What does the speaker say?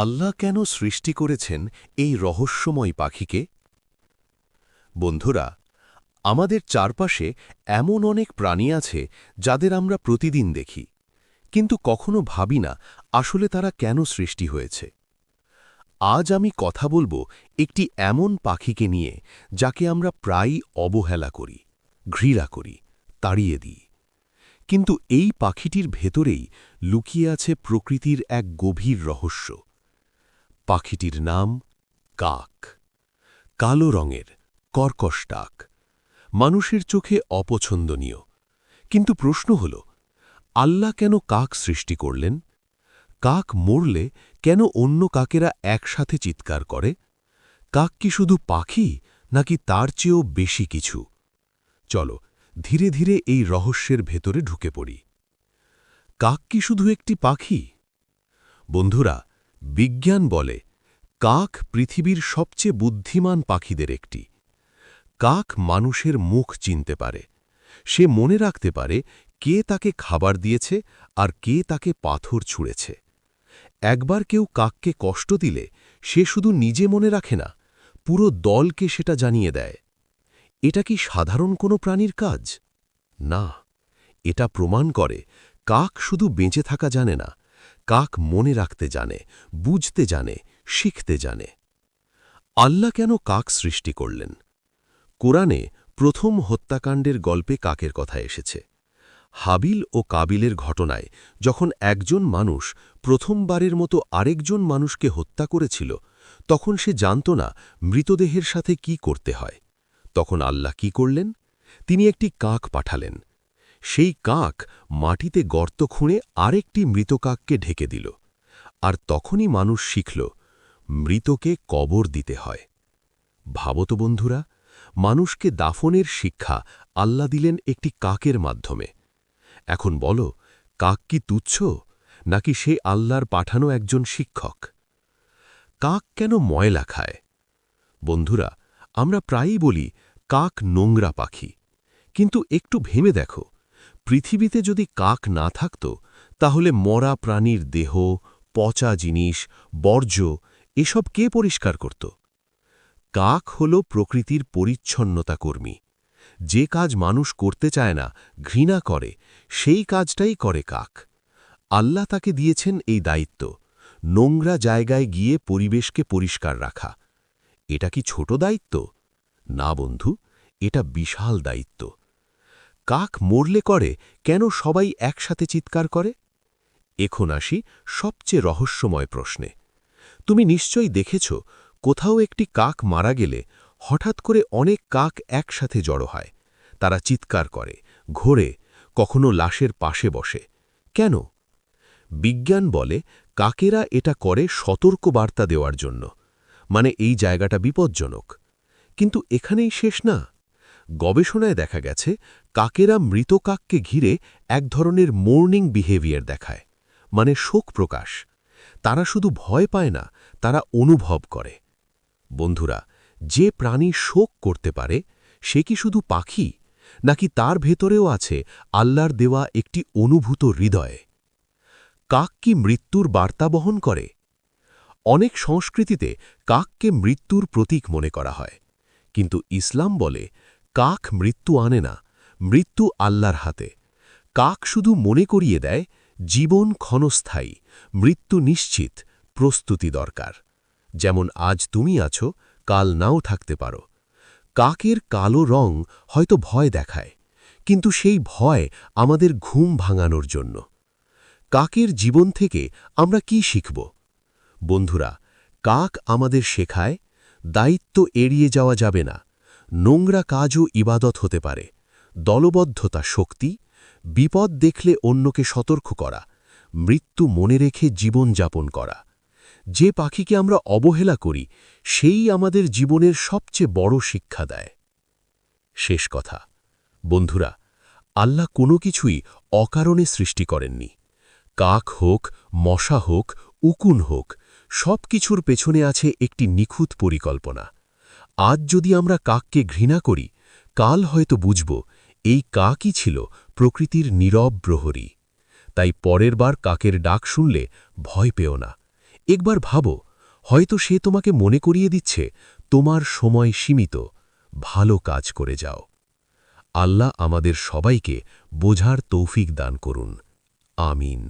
আল্লাহ কেন সৃষ্টি করেছেন এই রহস্যময় পাখিকে? বন্ধুরা, আমাদের চারপাশে এমন অনেক প্রাণী আছে যাদের আমরা প্রতিদিন দেখি, কিন্তু কখনো ভাবি না আসলে তারা কেন সৃষ্টি হয়েছে। আজ আমি কথা বলব একটি এমন পাখিকে নিয়ে যাকে আমরা প্রায়ই অবহেলা করি, ঘৃণা করি, তাড়িয়ে দিই। কিন্তু এই পাখিটির ভেতরেই লুকিয়ে আছে প্রকৃতির এক গভীর রহস্য। পাখিটির নাম কাক। কালো রঙের, কর্কশ ডাক। মানুষের চোখে অপছন্দনীয়। কিন্তু প্রশ্ন হল, আল্লাহ কেন কাক সৃষ্টি করলেন? কাক মরলে কেন অন্য কাকেরা একসাথে চিৎকার করে? কাক কি শুধু পাখি, নাকি তার চেয়েও বেশি কিছু? চলো, ধীরে ধীরে এই রহস্যের ভেতরে ঢুকে পড়ি। কাক কি শুধু একটি পাখি? বন্ধুরা বিজ্ঞান বলে, কাক পৃথিবীর সবচেয়ে বুদ্ধিমান পাখিদের একটি। কাক মানুষের মুখ চিনতে পারে। সে মনে রাখতে পারে কে তাকে খাবার দিয়েছে আর কে তাকে পাথর ছুঁড়েছে। একবার কেউ কাককে কষ্ট দিলে, সে শুধু নিজে মনে রাখে না, পুরো দলকে সেটা জানিয়ে দেয়। এটা কি সাধারণ কোনো প্রাণীর কাজ? না। এটা প্রমাণ করে, কাক শুধু বেঁচে থাকা জানে না কাক মনে রাখতে জানে, বুঝতে জানে, শিখতে জানে। আল্লাহ কেন কাক সৃষ্টি করলেন? কোরআনে প্রথম হত্যাকাণ্ডের গল্পে কাকের কথা এসেছে। হাবিল ও কাবিলের ঘটনায় যখন একজন মানুষ প্রথমবারের মতো আরেকজন মানুষকে হত্যা করেছিল, তখন সে জানত না মৃতদেহের সাথে কি করতে হয়। তখন আল্লাহ কি করলেন? তিনি একটি কাক পাঠালেন। সেই কাক মাটিতে গর্ত খুঁড়ে আরেকটি মৃত কাককে ঢেকে দিল। আর তখনই মানুষ শিখল, মৃতকে কবর দিতে হয়। ভাবত বন্ধুরা, মানুষকে দাফনের শিক্ষা আল্লাহ দিলেন একটি কাকের মাধ্যমে। এখন বলো, কাক কি তুচ্ছ, নাকি সে আল্লাহর পাঠানো একজন শিক্ষক? কাক কেন ময়লা খায়? বন্ধুরা, আমরা প্রায়ই বলি, কাক নোংরা পাখি। কিন্তু একটু ভেবে দেখো পৃথিবীতে যদি কাক না থাকত, তাহলে মরা প্রাণীর দেহ, পচা জিনিস, বর্জ্য, এসব কে পরিষ্কার করত? কাক হল প্রকৃতির পরিচ্ছন্নতা কর্মী। যে কাজ মানুষ করতে চায় না, ঘৃণা করে, সেই কাজটাই করে কাক। আল্লাহ তাকে দিয়েছেন এই দায়িত্ব, নোংরা জায়গায় গিয়ে পরিবেশকে পরিষ্কার রাখা। এটা কি ছোট দায়িত্ব? না বন্ধু, এটা বিশাল দায়িত্ব। কাক মরলে করে, কেন সবাই একসাথে চিৎকার করে? এখন আসি সবচেয়ে রহস্যময় প্রশ্নে। তুমি নিশ্চয়ই দেখেছ, কোথাও একটি কাক মারা গেলে হঠাৎ করে অনেক কাক একসাথে জড়ো হয়। তারা চিৎকার করে, ঘোরে, কখনো লাশের পাশে বসে। কেন? বিজ্ঞান বলে কাকেরা এটা করে সতর্ক বার্তা দেওয়ার জন্য। মানে এই জায়গাটা বিপজ্জনক। কিন্তু এখানেই শেষ না? গবেষণায় দেখা গেছে, কাকেরা মৃত কাককে ঘিরে এক ধরনের মোর্নিং বিহেভিয়ার দেখায় মানে শোক প্রকাশ। তারা শুধু ভয় পায় না, তারা অনুভব করে। বন্ধুরা, যে প্রাণী শোক করতে পারে, সে কি শুধু পাখি? নাকি তার ভেতরেও আছে আল্লাহর দেওয়া একটি অনুভূত হৃদয়? কাক কি মৃত্যুর বার্তা বহন করে? অনেক সংস্কৃতিতে কাককে মৃত্যুর প্রতীক মনে করা হয়। কিন্তু ইসলাম বলে কাক মৃত্যু আনে না, মৃত্যু আল্লাহর হাতে। কাক শুধু মনে করিয়ে দেয়, জীবন ক্ষণস্থায়ী, মৃত্যু নিশ্চিত, প্রস্তুতি দরকার। যেমন আজ তুমি আছো, কাল নাও থাকতে পারো। কাকের কালো রং হয়তো ভয় দেখায়, কিন্তু সেই ভয় আমাদের ঘুম ভাঙানোর জন্য। কাকের জীবন থেকে আমরা কি শিখব? বন্ধুরা, কাক আমাদের শেখায়, দায়িত্ব এড়িয়ে যাওয়া যাবে না। নোংরা কাজও ইবাদত হতে পারে। দলবদ্ধতা শক্তি, বিপদ দেখলে অন্যকে সতর্ক করা, মৃত্যু মনে রেখে জীবন যাপন করা। যে পাখিকে আমরা অবহেলা করি, সেই আমাদের জীবনের সবচেয়ে বড় শিক্ষা দেয়। শেষ কথা, বন্ধুরা, আল্লাহ কোনো কিছুই অকারণে সৃষ্টি করেননি। কাক হোক, মশা হোক, উকুন হোক সব কিছুর পেছনে আছে একটি নিখুঁত পরিকল্পনা। আজ যদি আমরা কাককে ঘৃণা করি, কাল হয়তো বুঝব এই কাকই ছিল প্রকৃতির নীরব প্রহরী। তাই পরের বার কাকের ডাক শুনলে ভয় পেও না। একবার ভাবো, হয়তো সে তোমাকে মনে করিয়ে দিচ্ছে, তোমার সময় সীমিত, ভালো কাজ করে যাও। আল্লাহ আমাদের সবাইকে বোঝার তৌফিক দান করুন। আমিন।